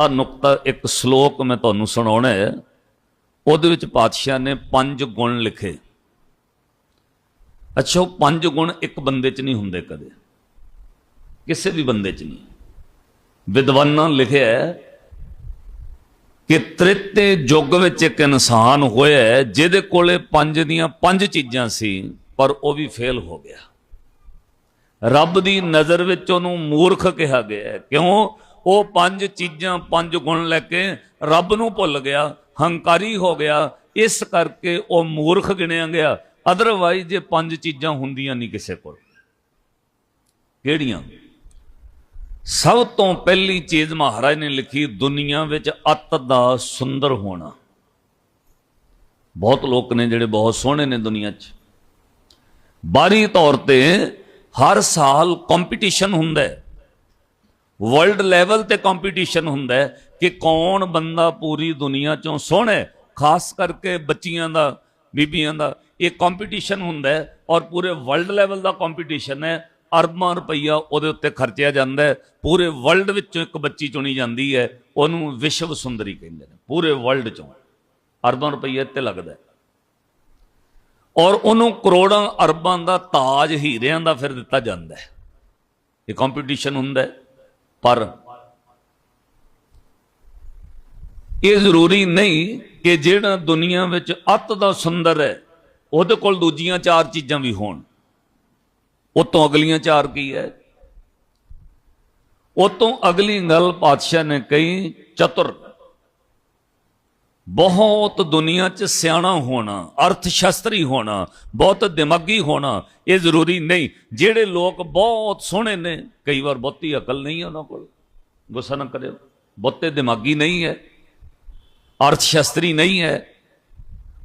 ਆ ਨੁਕਤਾ ਇੱਕ ਸ਼ਲੋਕ ਮੈਂ ਤੁਹਾਨੂੰ ਸੁਣਾਉਣਾ ਹੈ। ਉਹਦੇ ਵਿੱਚ ਪਾਤਸ਼ਾਹ ਨੇ ਪੰਜ ਗੁਣ ਲਿਖੇ। ਅੱਛਾ, ਉਹ ਪੰਜ ਗੁਣ ਇੱਕ ਬੰਦੇ 'ਚ ਨਹੀਂ ਹੁੰਦੇ ਕਦੇ। ਕਿਸੇ ਵੀ ਬੰਦੇ 'ਚ ਨਹੀਂ। ਵਿਦਵਾਨਾਂ ਲਿਖਿਆ ਹੈ ਕਿ ਤ੍ਰਿਤੇ ਯੁੱਗ ਵਿੱਚ ਇੱਕ ਇਨਸਾਨ ਹੋਇਆ ਜਿਹਦੇ ਕੋਲੇ ਪੰਜ ਦੀਆਂ ਪੰਜ ਚੀਜ਼ਾਂ ਸੀ, ਪਰ ਉਹ ਵੀ ਫੇਲ ਹੋ ਗਿਆ। ਰੱਬ ਦੀ ਨਜ਼ਰ ਵਿੱਚ ਉਹਨੂੰ ਮੂਰਖ ਕਿਹਾ ਗਿਆ ਹੈ। ਕਿਉਂ? ਉਹ ਪੰਜ ਚੀਜ਼ਾਂ, ਪੰਜ ਗੁਣ ਲੈ ਕੇ ਰੱਬ ਨੂੰ ਭੁੱਲ ਗਿਆ, ਹੰਕਾਰੀ ਹੋ ਗਿਆ, ਇਸ ਕਰਕੇ ਉਹ ਮੂਰਖ ਗਿਣਿਆ ਗਿਆ। ਅਦਰਵਾਈਜ਼ ਜੇ ਪੰਜ ਚੀਜ਼ਾਂ ਹੁੰਦੀਆਂ ਨਹੀਂ ਕਿਸੇ ਕੋਲ। ਕਿਹੜੀਆਂ? ਸਭ ਤੋਂ ਪਹਿਲੀ ਚੀਜ਼ ਮਹਾਰਾਜ ਨੇ ਲਿਖੀ, ਦੁਨੀਆ ਵਿੱਚ ਅਤ ਦਾ ਸੁੰਦਰ ਹੋਣਾ। ਬਹੁਤ ਲੋਕ ਨੇ ਜਿਹੜੇ ਬਹੁਤ ਸੋਹਣੇ ਨੇ ਦੁਨੀਆ 'ਚ। ਬਾਹਰੀ ਤੌਰ ਤੇ ਹਰ ਸਾਲ ਕੰਪੀਟੀਸ਼ਨ ਹੁੰਦਾ ਹੈ। ਵਰਲਡ ਲੈਵਲ ਤੇ ਕੰਪੀਟੀਸ਼ਨ ਹੁੰਦਾ ਹੈ ਕਿ ਕੌਣ ਬੰਦਾ ਪੂਰੀ ਦੁਨੀਆ ਚੋਂ ਸੋਹਣਾ ਖਾਸ ਕਰਕੇ ਬੱਚੀਆਂ ਦਾ, ਬੀਬੀਆਂ ਦਾ। ਇਹ ਕੰਪੀਟੀਸ਼ਨ ਹੁੰਦਾ ਹੈ ਔਰ ਪੂਰੇ ਵਰਲਡ ਲੈਵਲ ਦਾ ਕੰਪੀਟੀਸ਼ਨ ਹੈ। ਅਰਬਾਂ ਰੁਪਈਆ ਉਹਦੇ ਉੱਤੇ ਖਰਚਿਆ ਜਾਂਦਾ ਹੈ। ਪੂਰੇ ਵਰਲਡ ਵਿੱਚੋਂ ਇੱਕ ਬੱਚੀ ਚੁਣੀ ਜਾਂਦੀ ਹੈ, ਉਹਨੂੰ ਵਿਸ਼ਵ ਸੁੰਦਰੀ ਕਹਿੰਦੇ ਨੇ, ਪੂਰੇ ਵਰਲਡ ਚੋਂ। ਅਰਬਾਂ ਰੁਪਈਏ ਤੇ ਲੱਗਦਾ ਔਰ ਉਹਨੂੰ ਕਰੋੜਾਂ ਅਰਬਾਂ ਦਾ ਤਾਜ ਹੀਰਿਆਂ ਦਾ ਫਿਰ ਦਿੱਤਾ ਜਾਂਦਾ ਹੈ। ਇਹ ਕੰਪੀਟੀਸ਼ਨ ਹੁੰਦਾ ਹੈ। ਪਰ ਇਹ ਜ਼ਰੂਰੀ ਨਹੀਂ ਕਿ ਜਿਹੜਾ ਦੁਨੀਆ ਵਿੱਚ ਅੱਤ ਦਾ ਸੁੰਦਰ ਹੈ, ਉਹਦੇ ਕੋਲ ਦੂਜੀਆਂ ਚਾਰ ਚੀਜ਼ਾਂ ਵੀ ਹੋਣ। ਉਹ ਤੋਂ ਅਗਲੀਆਂ ਚਾਰ ਕੀ ਹੈ? ਉਹ ਤੋਂ ਅਗਲੀ ਗੱਲ ਪਾਤਸ਼ਾਹ ਨੇ ਕਹੀ, ਚਤੁਰ। ਬਹੁਤ ਦੁਨੀਆ 'ਚ ਸਿਆਣਾ ਹੋਣਾ, ਅਰਥ ਸ਼ਾਸਤਰੀ ਹੋਣਾ, ਬਹੁਤ ਦਿਮਾਗੀ ਹੋਣਾ, ਇਹ ਜ਼ਰੂਰੀ ਨਹੀਂ। ਜਿਹੜੇ ਲੋਕ ਬਹੁਤ ਸੋਹਣੇ ਨੇ, ਕਈ ਵਾਰ ਬਹੁਤੀ ਅਕਲ ਨਹੀਂ ਹੈ ਉਹਨਾਂ ਕੋਲ। ਗੁੱਸਾ ਨਾ ਕਰਿਓ। ਬਹੁਤੇ ਦਿਮਾਗੀ ਨਹੀਂ ਹੈ। ਅਰਥ ਸ਼ਾਸਤਰੀ ਨਹੀਂ ਹੈ।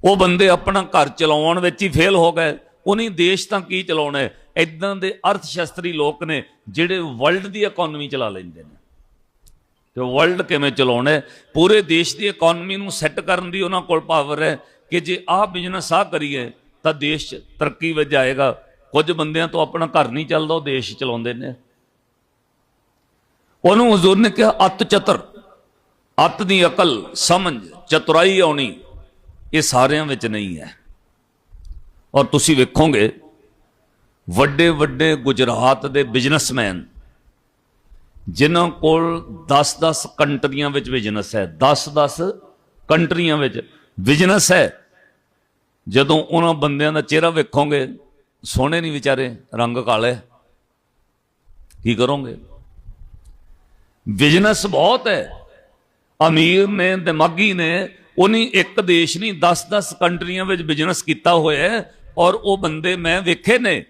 ਉਹ ਬੰਦੇ ਆਪਣਾ ਘਰ ਚਲਾਉਣ ਵਿੱਚ ਹੀ ਫੇਲ ਹੋ ਗਏ। ਉਹਨੇ ਦੇਸ਼ ਤਾਂ ਕੀ ਚਲਾਉਣਾ ਹੈ? ਇਦਾਂ ਦੇ ਅਰਥ ਸ਼ਾਸਤਰੀ ਲੋਕ ਨੇ, ਜਿਹੜੇ ਵਰਲਡ ਦੀ ਇਕਨੋਮੀ ਚਲਾ ਲੈਂਦੇ ਨੇ। ਤੇ ਵਰਲਡ ਕਿਵੇਂ ਚਲਾਉਣਾ ਹੈ? ਪੂਰੇ ਦੇਸ਼ ਦੀ ਇਕਨੋਮੀ ਨੂੰ ਸੈੱਟ ਕਰਨ ਦੀ ਉਹਨਾਂ ਕੋਲ ਪਾਵਰ ਹੈ ਕਿ ਜੇ ਆਹ ਬਿਜ਼ਨਸ ਆ ਕਰੀਏ, ਤਾਂ ਦੇਸ਼ ਤਰੱਕੀ ਵਿੱਚ ਜਾਏਗਾ। ਕੁਝ ਬੰਦਿਆਂ ਤੋਂ ਆਪਣਾ ਘਰ ਨਹੀਂ ਚੱਲਦਾ, ਉਹ ਦੇਸ਼ ਚਲਾਉਂਦੇ ਨੇ। ਉਹਨੂੰ ਹਜ਼ੂਰ ਨੇ ਕਿਹਾ, ਅਤ ਚਤਰ, ਅਤ ਦੀ ਅਕਲ, ਸਮਝ, ਚਤੁਰਾਈ ਆਉਣੀ, ਇਹ ਸਾਰਿਆਂ ਵਿੱਚ ਨਹੀਂ ਹੈ। ਔਰ ਤੁਸੀਂ ਵੇਖੋਗੇ ਵੱਡੇ ਵੱਡੇ ਗੁਜਰਾਤ ਦੇ ਬਿਜ਼ਨਸਮੈਨ ਜਿਨ੍ਹਾਂ ਕੋਲ 10-10 ਕੰਟਰੀਆਂ ਵਿੱਚ ਬਿਜ਼ਨਸ ਹੈ 10-10 ਕੰਟਰੀਆਂ ਵਿੱਚ ਬਿਜ਼ਨਸ ਹੈ। ਜਦੋਂ ਉਹਨਾਂ ਬੰਦਿਆਂ ਦਾ ਚਿਹਰਾ ਵੇਖੋਗੇ, ਸੋਹਣੇ ਨਹੀਂ ਵਿਚਾਰੇ, ਰੰਗ ਕਾਲੇ, ਕੀ ਕਰੋਗੇ? ਬਿਜ਼ਨਸ ਬਹੁਤ ਹੈ। ਅਮੀਰ ਨੇ, ਦਿਮਾਗੀ ਨੇ, ਉਹਨੇ ਇੱਕ ਦੇਸ਼ ਨਹੀਂ 10-10 ਕੰਟਰੀਆਂ ਵਿੱਚ ਬਿਜ਼ਨਸ ਕੀਤਾ ਹੋਇਆ ਹੈ ਔਰ ਉਹ ਬੰਦੇ ਮੈਂ ਵੇਖੇ ਨੇ,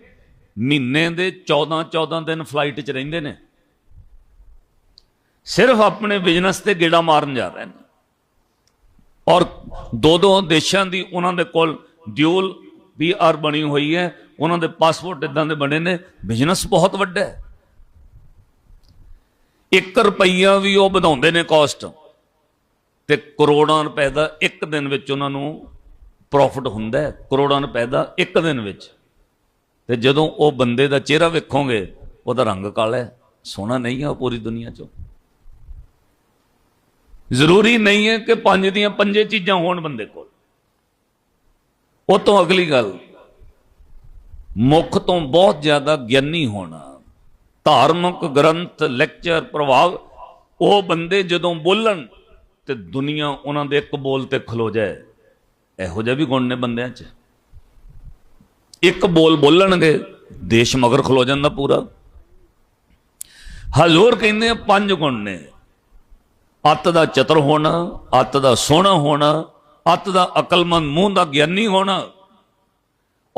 ਮਹੀਨੇ ਦੇ 14-14 ਦਿਨ ਫਲਾਈਟ 'ਚ ਰਹਿੰਦੇ ਨੇ। ਸਿਰਫ ਆਪਣੇ ਬਿਜ਼ਨਸ ਤੇ ਗੇੜਾ ਮਾਰਨ ਜਾ ਰਹੇ ਨੇ। ਔਰ ਦੋ ਦੋ ਦੇਸ਼ਾਂ ਦੀ ਉਹਨਾਂ ਦੇ ਕੋਲ ਡਿਊਲ ਵੀ ਆਰ ਬਣੀ ਹੋਈ ਹੈ, ਉਹਨਾਂ ਦੇ ਪਾਸਪੋਰਟ ਇਦਾਂ ਦੇ ਬਣੇ ਨੇ, ਬਿਜ਼ਨਸ ਬਹੁਤ ਵੱਡਾ ਹੈ। 1 ਰੁਪਈਆ ਵੀ ਉਹ ਵਧਾਉਂਦੇ ਨੇ ਕਾਸਟ ਤੇ ਕਰੋੜਾਂ ਰੁਪਏ ਦਾ ਇੱਕ ਦਿਨ ਵਿੱਚ ਉਹਨਾਂ ਨੂੰ ਪ੍ਰੋਫਿਟ ਹੁੰਦਾ ਹੈ, ਕਰੋੜਾਂ ਰੁਪਏ ਦਾ ਇੱਕ ਦਿਨ ਵਿੱਚ। ਤੇ ਜਦੋਂ ਉਹ ਬੰਦੇ ਦਾ ਚਿਹਰਾ ਵੇਖੋਗੇ, ਉਹਦਾ ਰੰਗ ਕਾਲਾ ਹੈ, ਸੋਹਣਾ ਨਹੀਂ ਹੈ ਉਹ ਪੂਰੀ ਦੁਨੀਆ 'ਚੋਂ। ਜ਼ਰੂਰੀ ਨਹੀਂ ਹੈ ਕਿ ਪੰਜ ਦੀਆਂ ਪੰਜੇ ਚੀਜ਼ਾਂ ਹੋਣ ਬੰਦੇ ਕੋਲ। ਉਹ ਤੋਂ ਅਗਲੀ ਗੱਲ, ਮੁੱਖ ਤੋਂ ਬਹੁਤ ਜ਼ਿਆਦਾ ਗਿਆਨੀ ਹੋਣਾ, ਧਾਰਮਿਕ ਗ੍ਰੰਥ ਲੈਕਚਰ ਪ੍ਰਭਾਵ, ਉਹ ਬੰਦੇ ਜਦੋਂ ਬੋਲਣ ਤੇ ਦੁਨੀਆ ਉਹਨਾਂ ਦੇ ਇੱਕ ਬੋਲ ਤੇ ਖਲੋ ਜਾਏ, ਇਹੋ ਜਿਹਾ ਵੀ ਗੁਣ ਨੇ ਬੰਦਿਆਂ 'ਚ। ਇੱਕ ਬੋਲ ਬੋਲਣਗੇ, ਦੇਸ਼ ਮਗਰ ਖਲੋ ਜਾਂਦਾ ਪੂਰਾ। ਹਜ਼ੂਰ ਕਹਿੰਦੇ ਆ ਪੰਜ ਗੁਣ ਨੇ। ਅੱਤ ਦਾ ਚਤਰ ਹੋਣਾ, ਅੱਤ ਦਾ ਸੋਹਣਾ ਹੋਣਾ, ਅੱਤ ਦਾ ਅਕਲਮੰਦ ਮੂੰਹ ਦਾ ਗਿਆਨੀ ਹੋਣਾ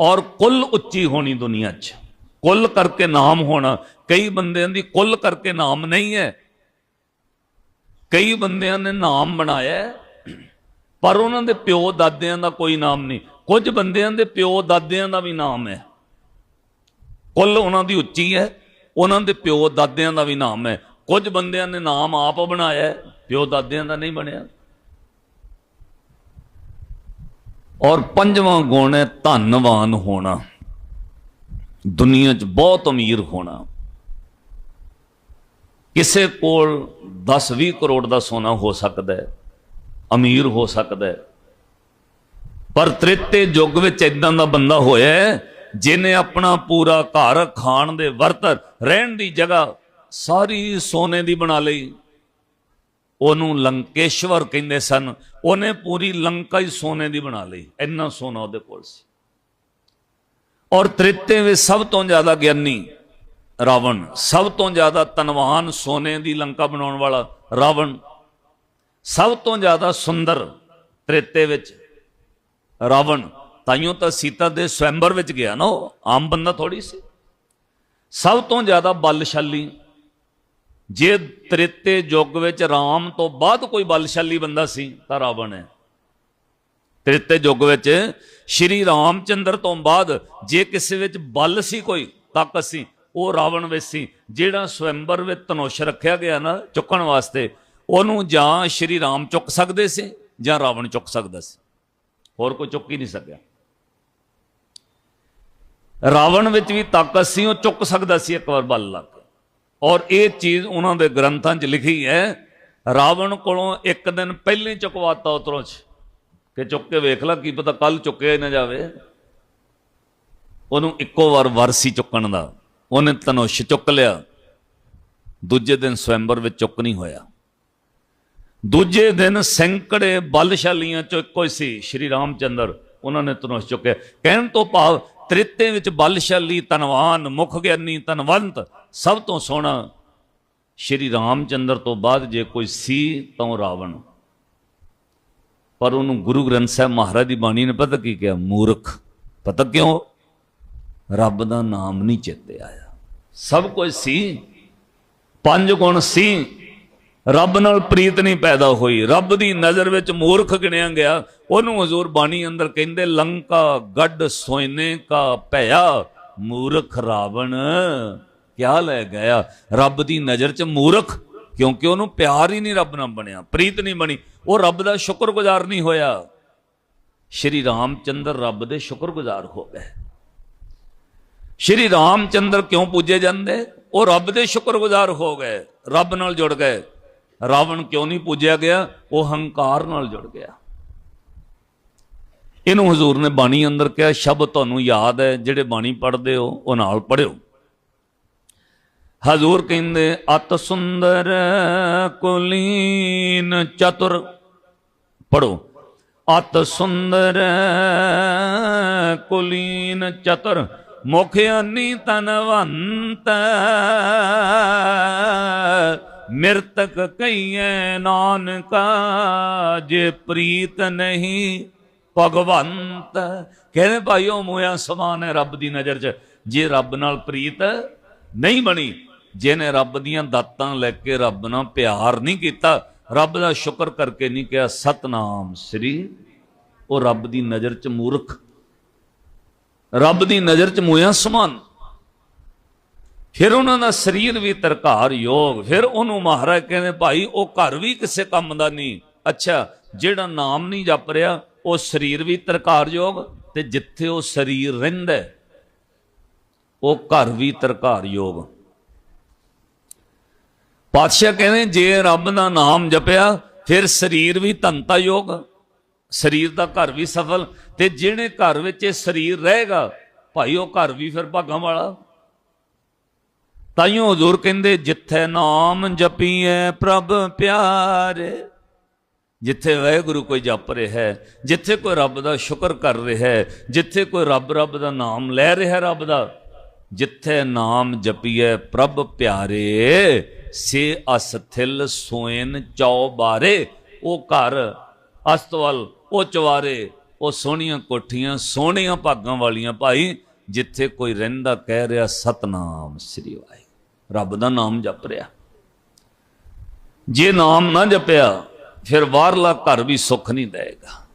ਔਰ ਕੁੱਲ ਉੱਚੀ ਹੋਣੀ ਦੁਨੀਆ 'ਚ। ਕੁੱਲ ਕਰਕੇ ਨਾਮ ਹੋਣਾ। ਕਈ ਬੰਦਿਆਂ ਦੀ ਕੁੱਲ ਕਰਕੇ ਨਾਮ ਨਹੀਂ ਹੈ। ਕਈ ਬੰਦਿਆਂ ਨੇ ਨਾਮ ਬਣਾਇਆ ਪਰ ਉਹਨਾਂ ਦੇ ਪਿਓ ਦਾਦਿਆਂ ਦਾ ਕੋਈ ਨਾਮ ਨਹੀਂ। ਕੁਝ ਬੰਦਿਆਂ ਦੇ ਪਿਓ ਦਾਦਿਆਂ ਦਾ ਵੀ ਨਾਮ ਹੈ। ਕੁੱਲ ਉਹਨਾਂ ਦੀ ਉੱਚੀ ਹੈ, ਉਹਨਾਂ ਦੇ ਪਿਓ ਦਾਦਿਆਂ ਦਾ ਵੀ ਨਾਮ ਹੈ। ਕੁਝ ਬੰਦਿਆਂ ਨੇ ਨਾਮ ਆਪ ਬਣਾਇਆ ਪਿਓ ਦਾਦਿਆਂ ਦਾ ਨਹੀਂ ਬਣਿਆ। ਔਰ ਪੰਜਵਾਂ ਗੁਣ ਹੈ ਧਨਵਾਨ ਹੋਣਾ। ਦੁਨੀਆ 'ਚ ਬਹੁਤ ਅਮੀਰ ਹੋਣਾ। ਕਿਸੇ ਕੋਲ 10-20 ਕਰੋੜ ਦਾ ਸੋਨਾ ਹੋ ਸਕਦਾ ਹੈ ਅਮੀਰ ਹੋ ਸਕਦਾ ਹੈ। ਪਰ ਤ੍ਰਿਤੇ ਯੁੱਗ ਵਿੱਚ ਇਦਾਂ ਦਾ ਬੰਦਾ ਹੋਇਆ ਹੈ, ਜਿਹਨੇ ਆਪਣਾ ਪੂਰਾ ਘਰ ਖਾਣ ਦੇ ਵਰਤ ਰਹਿਣ ਦੀ ਜਗ੍ਹਾ ਸਾਰੀ ਸੋਨੇ ਦੀ ਬਣਾ ਲਈ। ਉਹਨੂੰ ਲੰਕੇਸ਼ਵਰ ਕਹਿੰਦੇ ਸਨ। ਉਹਨੇ ਪੂਰੀ ਲੰਕਾ ਹੀ ਸੋਨੇ ਦੀ ਬਣਾ ਲਈ। ਇੰਨਾ ਸੋਨਾ ਉਹਦੇ ਕੋਲ ਸੀ। ਔਰ ਤ੍ਰਿਤੇ ਵਿੱਚ ਸਭ ਤੋਂ ਜ਼ਿਆਦਾ ਗਿਆਨੀ ਰਾਵਣ, ਸਭ ਤੋਂ ਜ਼ਿਆਦਾ ਤਨਵਾਨ ਸੋਨੇ ਦੀ ਲੰਕਾ ਬਣਾਉਣ ਵਾਲਾ ਰਾਵਣ, ਸਭ ਤੋਂ ਜ਼ਿਆਦਾ ਸੁੰਦਰ ਤ੍ਰੇਤੇ ਵਿੱਚ ਰਾਵਣ। ਤਾਈਓ ਤਾਂ ਸੀਤਾ ਦੇ ਸਵੈੰਬਰ ਵਿੱਚ ਗਿਆ ਨਾ ਉਹ। ਆਮ ਬੰਦਾ ਥੋੜੀ ਸੀ। ਸਭ ਤੋਂ ਜ਼ਿਆਦਾ ਬਲਸ਼ਾਲੀ ਜੇ ਤ੍ਰੇਤੇ ਯੁੱਗ ਵਿੱਚ ਰਾਮ ਤੋਂ ਬਾਅਦ ਕੋਈ ਬਲਸ਼ਾਲੀ ਬੰਦਾ ਸੀ, ਤਾਂ ਰਾਵਣ ਹੈ। ਤ੍ਰੇਤੇ ਯੁੱਗ ਵਿੱਚ ਸ਼੍ਰੀ ਰਾਮਚੰਦਰ ਤੋਂ ਬਾਅਦ ਜੇ ਕਿਸੇ ਵਿੱਚ ਬਲ ਸੀ ਕੋਈ, ਤਾਕਤ ਸੀ, ਉਹ ਰਾਵਣ ਵਿੱਚ ਸੀ, ਜਿਹੜਾ ਸਵੈੰਬਰ ਵਿੱਚ ਧਨੁਸ਼ ਰੱਖਿਆ ਗਿਆ ਨਾ ਚੁੱਕਣ ਵਾਸਤੇ, ਉਹਨੂੰ ਜਾਂ ਸ਼੍ਰੀ ਰਾਮ ਚੁੱਕ ਸਕਦੇ ਸੀ ਜਾਂ ਰਾਵਣ ਚੁੱਕ ਸਕਦਾ ਸੀ। ਹੋਰ ਕੋਈ ਚੁੱਕ ਹੀ ਨਹੀਂ ਸਕਿਆ। ਰਾਵਣ ਵਿੱਚ ਵੀ ਤਾਕਤ ਸੀ, ਉਹ ਚੁੱਕ ਸਕਦਾ ਸੀ ਇੱਕ ਵਾਰ ਬਲ ਲਾ ਔਰ ਇਹ ਚੀਜ਼ ਉਹਨਾਂ ਦੇ ਗ੍ਰੰਥਾਂ 'ਚ ਲਿਖੀ ਹੈ, ਰਾਵਣ ਕੋਲੋਂ ਇੱਕ ਦਿਨ ਪਹਿਲੇ ਚੁਕਵਾਤਾ ਉਤਰੋਂ 'ਚ, ਕਿ ਚੁੱਕ ਕੇ ਵੇਖ ਲੈ, ਕੀ ਪਤਾ ਕੱਲ ਚੁੱਕਿਆ ਹੀ ਨਾ ਜਾਵੇ। ਉਹਨੂੰ ਇੱਕੋ ਵਾਰ ਵਰਸੀ ਚੁੱਕਣ ਦਾ, ਉਹਨੇ ਧਨੁਸ਼ ਚੁੱਕ ਲਿਆ। ਦੂਜੇ ਦਿਨ ਸਵੈੰਬਰ ਵਿੱਚ ਚੁੱਕ ਨਹੀਂ ਹੋਇਆ। ਦੂਜੇ ਦਿਨ ਸੈਂਕੜੇ ਬਲਸ਼ਾਲੀਆਂ ਚੋਂ ਇੱਕੋ ਹੀ ਸੀ, ਸ਼੍ਰੀ ਰਾਮਚੰਦਰ, ਉਹਨਾਂ ਨੇ ਧਨੁਸ਼ ਚੁੱਕਿਆ। ਕਹਿਣ ਤੋਂ ਭਾਵ ਤ੍ਰਿਤੇ ਵਿੱਚ ਬਲਸ਼ਾਲੀ, ਧਨਵਾਨ ਮੁਖ ਗਿਆਨੀ ਧਨਵੰਤ ਸਭ ਤੋਂ ਸੋਹਣਾ ਸ਼੍ਰੀ ਰਾਮਚੰਦਰ ਤੋਂ ਬਾਅਦ ਜੇ ਕੋਈ ਸੀ ਤਾਂ ਉਹ ਰਾਵਣ। ਪਰ ਉਹਨੂੰ ਗੁਰੂ ਗ੍ਰੰਥ ਸਾਹਿਬ ਮਹਾਰਾਜ ਦੀ ਬਾਣੀ ਨੇ ਪਤਾ ਕੀ ਕਿਹਾ? ਮੂਰਖ। ਪਤਾ ਕਿਉਂ? ਰੱਬ ਦਾ ਨਾਮ ਨਹੀਂ ਚੇਤੇ ਆਇਆ। ਸਭ ਕੁਝ ਸੀ? ਪੰਜ ਗੁਣ ਸੀ। ਰੱਬ ਨਾਲ ਪ੍ਰੀਤ ਨਹੀਂ ਪੈਦਾ ਹੋਈ। ਰੱਬ ਦੀ ਨਜ਼ਰ ਵਿੱਚ ਮੂਰਖ ਗਿਣਿਆ ਗਿਆ। ਉਹਨੂੰ ਹਜ਼ੂਰ ਬਾਣੀ ਅੰਦਰ ਕਹਿੰਦੇ, ਲੰਕਾ ਗੱਡ ਸੋਇਨੇ ਕਾ ਭਇਆ, ਮੂਰਖ ਰਾਵਣ। ਕਿਆ ਲੈ ਗਿਆ? ਰੱਬ ਦੀ ਨਜ਼ਰ 'ਚ ਮੂਰਖ, ਕਿਉਂਕਿ ਉਹਨੂੰ ਪਿਆਰ ਹੀ ਨਹੀਂ ਰੱਬ ਨਾਲ ਬਣਿਆ, ਪ੍ਰੀਤ ਨਹੀਂ ਬਣੀ। ਉਹ ਰੱਬ ਦਾ ਸ਼ੁਕਰਗੁਜ਼ਾਰ ਨਹੀਂ ਹੋਇਆ। ਸ਼੍ਰੀ ਰਾਮਚੰਦਰ ਰੱਬ ਦੇ ਸ਼ੁਕਰਗੁਜ਼ਾਰ ਹੋ ਗਏ। ਸ਼੍ਰੀ ਰਾਮਚੰਦਰ ਕਿਉਂ ਪੂਜੇ ਜਾਂਦੇ? ਉਹ ਰੱਬ ਦੇ ਸ਼ੁਕਰਗੁਜ਼ਾਰ ਹੋ ਗਏ, ਰੱਬ ਨਾਲ ਜੁੜ ਗਏ। ਰਾਵਣ ਕਿਉਂ ਨਹੀਂ ਪੂਜਿਆ ਗਿਆ? ਉਹ ਹੰਕਾਰ ਨਾਲ ਜੁੜ ਗਿਆ। ਇਹਨੂੰ ਹਜ਼ੂਰ ਨੇ ਬਾਣੀ ਅੰਦਰ ਕਿਹਾ ਸ਼ਬਦ ਤੁਹਾਨੂੰ ਯਾਦ ਹੈ, ਜਿਹੜੇ ਬਾਣੀ ਪੜ੍ਹਦੇ ਹੋ, ਉਹ ਨਾਲ ਪੜਿਓ ਹਜ਼ੂਰ ਕਹਿੰਦੇ, ਅਤ ਸੁੰਦਰ ਕੁਲੀਨ ਚਤੁਰ। ਪੜੋ ਅਤ ਸੁੰਦਰ ਕੁਲੀਨ ਚਤੁਰ ਮੁਖ ਅਨੀ ਤਨਵੰਤ ਮਿਰਤਕ ਕਈਐ ਨਾਨਕਾ, ਜੇ ਪ੍ਰੀਤ ਨਹੀਂ ਭਗਵੰਤ। ਕਹਿੰਦੇ ਭਾਈਓ ਮੋਇਆ ਸਮਾਨ ਹੈ ਰੱਬ ਦੀ ਨਜ਼ਰ 'ਚ। ਜੇ ਰੱਬ ਨਾਲ ਪ੍ਰੀਤ ਨਹੀਂ ਬਣੀ ਜਿਹਨੇ ਰੱਬ ਦੀਆਂ ਦਾਤਾਂ ਲੈ ਕੇ ਰੱਬ ਨਾਲ ਪਿਆਰ ਨਹੀਂ ਕੀਤਾ, ਰੱਬ ਦਾ ਸ਼ੁਕਰ ਕਰਕੇ ਨਹੀਂ ਕਿਹਾ, ਸਤਨਾਮ ਸ੍ਰੀ ਉਹ ਰੱਬ ਦੀ ਨਜ਼ਰ 'ਚ ਮੂਰਖ। ਰੱਬ ਦੀ ਨਜ਼ਰ 'ਚ ਮੋਇਆ ਸਮਾਨ। ਫਿਰ ਉਹਨਾਂ ਦਾ ਸਰੀਰ ਵੀ ਤਰਕਾਰ ਯੋਗ ਫਿਰ ਉਹਨੂੰ ਮਹਾਰਾਜ ਕਹਿੰਦੇ, ਭਾਈ, ਉਹ ਘਰ ਵੀ ਕਿਸੇ ਕੰਮ ਦਾ ਨਹੀਂ। ਅੱਛਾ, ਜਿਹੜਾ ਨਾਮ ਨਹੀਂ ਜਪ ਰਿਹਾ, ਉਹ ਸਰੀਰ ਵੀ ਤਰਕਾਰ ਯੋਗ ਤੇ ਜਿੱਥੇ ਉਹ ਸਰੀਰ ਰਹਿੰਦਾ, ਉਹ ਘਰ ਵੀ ਤਰਕਾਰ ਯੋਗ ਪਾਤਸ਼ਾਹ ਕਹਿੰਦੇ, ਜੇ ਰੱਬ ਦਾ ਨਾਮ ਜਪਿਆ, ਫਿਰ ਸਰੀਰ ਵੀ ਧੰਤਾ ਯੋਗ ਸਰੀਰ ਦਾ ਘਰ ਵੀ ਸਫਲ। ਤੇ ਜਿਹੜੇ ਘਰ ਵਿੱਚ ਇਹ ਸਰੀਰ ਰਹੇਗਾ, ਭਾਈ ਉਹ ਘਰ ਵੀ ਫਿਰ ਭਾਗਾਂ ਵਾਲਾ। ਤਾਈਓ ਹਜ਼ੂਰ ਕਹਿੰਦੇ, ਜਿੱਥੇ ਨਾਮ ਜਪੀਐ ਪ੍ਰਭ ਪਿਆਰੇ, ਜਿੱਥੇ ਵਾਹਿਗੁਰੂ ਕੋਈ ਜਪ ਰਿਹਾ ਹੈ ਜਿੱਥੇ ਕੋਈ ਰੱਬ ਦਾ ਸ਼ੁਕਰ ਕਰ ਰਿਹਾ ਹੈ ਜਿੱਥੇ ਕੋਈ ਰੱਬ ਰੱਬ ਦਾ ਨਾਮ ਲੈ ਰਿਹਾ ਰੱਬ ਦਾ, ਜਿੱਥੇ ਨਾਮ ਜਪੀਐ ਪ੍ਰਭ ਪਿਆਰੇ ਸੇ ਅਸਥਿਲ ਸੋਇਨ ਚੌਬਾਰੇ ਉਹ ਘਰ ਅਸਤਵਲ ਉਹ ਚਵਾਰੇ ਉਹ ਸੋਹਣੀਆਂ ਕੋਠੀਆਂ, ਸੋਹਣੀਆਂ ਭਾਗਾਂ ਵਾਲੀਆਂ ਭਾਈ, ਜਿੱਥੇ ਕੋਈ ਰਹਿੰਦਾ ਕਹਿ ਰਿਹਾ, ਸਤਨਾਮ ਸ੍ਰੀ ਵਾਹਿਗੁਰੂ। ਰੱਬ ਦਾ ਨਾਮ ਜਪ ਰਿਹਾ। ਜੇ ਨਾਮ ਨਾ ਜਪਿਆ, ਫਿਰ ਬਾਹਰਲਾ ਘਰ ਵੀ ਸੁੱਖ ਨਹੀਂ ਦੇਗਾ।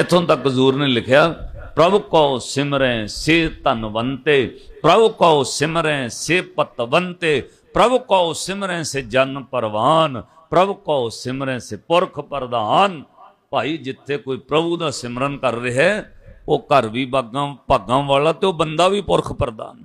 ਇਥੋਂ ਤੱਕ ਹਜ਼ੂਰ ਨੇ ਲਿਖਿਆ, ਪ੍ਰਭ ਕੋ ਸਿਮਰੈ ਸੇ ਧਨਵੰਤੇ, ਪ੍ਰਭ ਕੋ ਸਿਮਰੈ ਸੇ ਪਤਵੰਤੇ ਪ੍ਰਭ ਕੋ ਸਿਮਰੈ ਸੇ ਜਨ ਪਰਵਾਨ, ਪ੍ਰਭ ਕੋ ਸਿਮਰੈ ਸੇ ਪੁਰਖ ਪ੍ਰਧਾਨ। ਭਾਈ, ਜਿੱਥੇ ਕੋਈ ਪ੍ਰਭੂ ਦਾ ਸਿਮਰਨ ਕਰ ਰਿਹਾ ਉਹ ਘਰ ਵੀ ਬਾਗਾਂ, ਭਾਗਾਂ ਵਾਲਾ ਤੇ ਉਹ ਬੰਦਾ ਵੀ ਪੁਰਖ ਪ੍ਰਧਾਨ